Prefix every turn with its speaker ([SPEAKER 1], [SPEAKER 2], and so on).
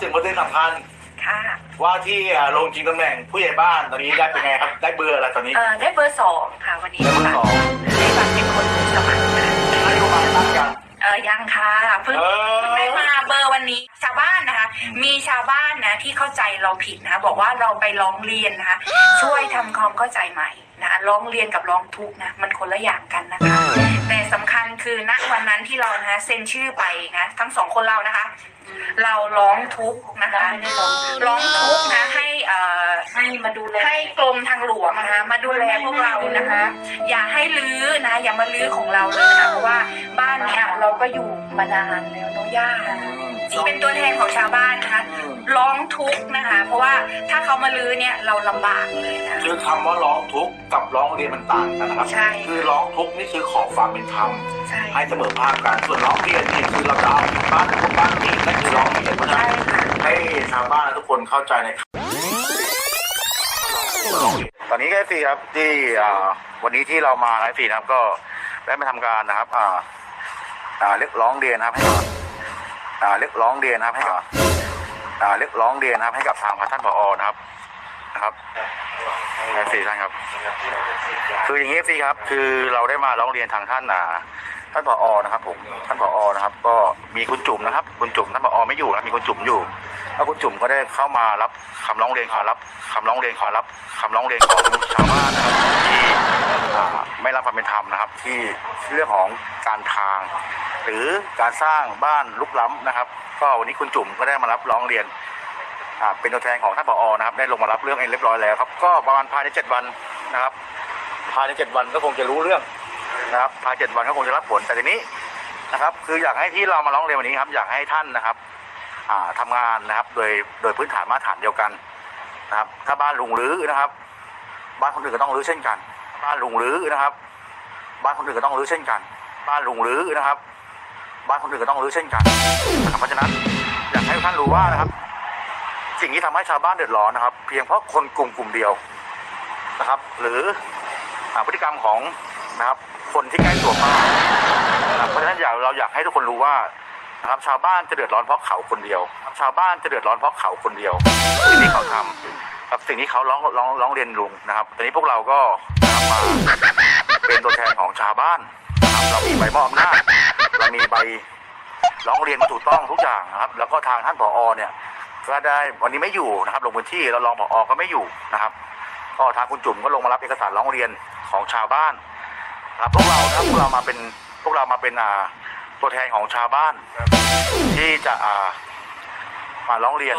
[SPEAKER 1] ถึงประเด็นสำคัญ
[SPEAKER 2] ค่ะ
[SPEAKER 1] ว่าที่อ่าลงจริงตำแหน่งผู้ใหญ่บ้านตอนนี้ได้เป็นไงครับ ได้เบอร์อะไรตอนนี้
[SPEAKER 2] เอ่อได้เบอร์สองค่ะวันนี้
[SPEAKER 1] ได้เบอร์
[SPEAKER 2] ค่ะ
[SPEAKER 1] สอง
[SPEAKER 2] ได้บัตรเป็นคนสมัครค่ะ
[SPEAKER 1] นโยบายตั้งกัน
[SPEAKER 2] เออยังค่ะเพิ่ง
[SPEAKER 1] เออ
[SPEAKER 2] เพิ่งได้มาเบอร์วันนี้ชาวบ้านนะคะ มีชาวบ้านนะที่เข้าใจเราผิดนะคะบอกว่าเราไปร้องเรียนนะคะ ช่วยทำความเข้าใจใหม่นะคะ ร้องเรียนกับร้องทุกข์นะมันคนละอย่างกันนะคะ แต่สำคัญคือณวันนั้นที่เรานะคะเซ็นชื่อไปนะทั้งสองคนเรานะคะ เราร้องทุกข์นะคะร้องทุกข์นะให้เอ่อ
[SPEAKER 3] ให้มาดูแล
[SPEAKER 2] ให้กรมทางหลวงนะคะมาดูแลพวกเรานะคะ อย่าให้ลื้อนะอย่ามาลื้อของเราเลยนะคะเพราะว่าบ้าน เนี้ยเราก็อยู่มานานแล้วเน้องย่าเป็นตัวแทนของชาวบ้านนะคะร้องทุกข์นะคะ เพราะว่าถ้าเขามาลื้อเนี่ยเราลำบากเลยนะ
[SPEAKER 1] คือคำว่าร้องทุกข์กับร้องเรียนมันต่างกันนะครับ
[SPEAKER 2] ใช่
[SPEAKER 1] คือร้องทุกข์นี่คือขอความเป็นธรรม
[SPEAKER 2] ใช่
[SPEAKER 1] ให้เสมอภาคกันส่วนร้องเรียนนี่คือเราจะเอาบ้านทุกบ้านนี่นั่นคือร้องเรียนเพราะฉะ
[SPEAKER 2] ใช่
[SPEAKER 1] นั้น
[SPEAKER 2] ค่ะ
[SPEAKER 1] ให้ชาวบ้านและทุกคนเข้าใจในตอนนี้ก็ฟีครับที่อ่าวันนี้ที่เรามาไอฟีนะครับก็ได้มาทำการนะครับอ่าอ่า เรียกร้องเรียนครับให้กับอ่าเรียกร้องเรียนครับให้กับอ่าเรียกร้องเรียนครับให้กับทางท่านผอนะครับนะครับไอฟีท่านครับ คืออย่างนี้สิครับ คือเราได้มาร้องเรียนทางท่านอ่าท่านผอนะครับผมท่านผอนะครับ ก็มีคุณจุ๋มนะครับ คุณจุ๋มท่านผอไม่อยู่นะมีคุณจุ๋มอยู่แล้วคุณจุ๋มก็ได้เข้ามารับคำร้องเรียนขอรับคำร้องเรียนขอรับคำร้องเรียนของชาวบ้านนะครับที่อ่า ไม่รับความเป็นธรรมนะครับ ที่เรื่องของการทาง หรือการสร้างบ้านลุกล้ำนะครับ ก็วันนี้คุณจุ๋มก็ได้มารับร้องเรียนเป็นตัวแทนของท่านผอนะครับ ได้ลงมารับเรื่องเองเรียบร้อยแล้วครับ ก็ประมาณภายในเจ็ดวันนะครับ ภายในเจ็ดวันก็คงจะรู้เรื่องนะครับภายเจ็ดวันก็คงจะรับผลแต่ทีนี้นะครับ คืออยากให้ที่เรามาร้องเรียนวันนี้ครับ อยากให้ท่านนะครับอ่างานนะครับ โดยโดยพื้นฐานมาตรฐานเดียวกันนะครับ ถ้าบ้านลุงรื้อนะครับ บ้านคนอื่นก็ต้องรื้อเช่นกัน บ้านลุงรื้อนะครับ บ้านคนอื่นก็ต้องรื้อเช่นกัน บ้านลุงรื้อนะครับ บ้านคนอื่นก็ต้องรื้อเช่นกันนะครับเพราะฉะนั้นอยากให้ท่านรู้ว่านะครับ สิ่งที่ทำให้ชาวบ้านเดือดร้อนนะครับ เพียงเพราะคนกลุ่มกลุ่มเดียวนะครับ หรือพฤติกรรมของนะครับ คนที่ใกล้ตัวบ้านเพราะฉะนั้นอยากเราอยากให้ทุกคนรู้ว่านะครับ ชาวบ้านจะเดือดร้อนเพราะเขาคนเดียว ชาวบ้านจะเดือดร้อนเพราะเขาคนเดียวที่เขาท กับสิ่งที่เขาร้องร้องร้องเรียนลุงนะครับตอนนี้พวกเราก็มาเป็นตัวแทนของชาวบ้านนะครับเรามีใบมอบอำนาจเรามีใบร้องเรียนมาถูกต้องทุกอย่างนะครับ แล้วก็ทางท่านผอเนี่ยก็ได้วันนี้ไม่อยู่นะครับลงพื้นที่แล้วรองผอก็ไม่อยู่นะครับก็ทางคุณจุ๋มก็ลงมารับเอกสารร้องเรียนของชาวบ้านนะครับพวกเราครับพวกเรามาเป็นพวกเรามาเป็นอ่าตัวแทนของชาวบ้าน ที่จะอ่ามาร้องเรียน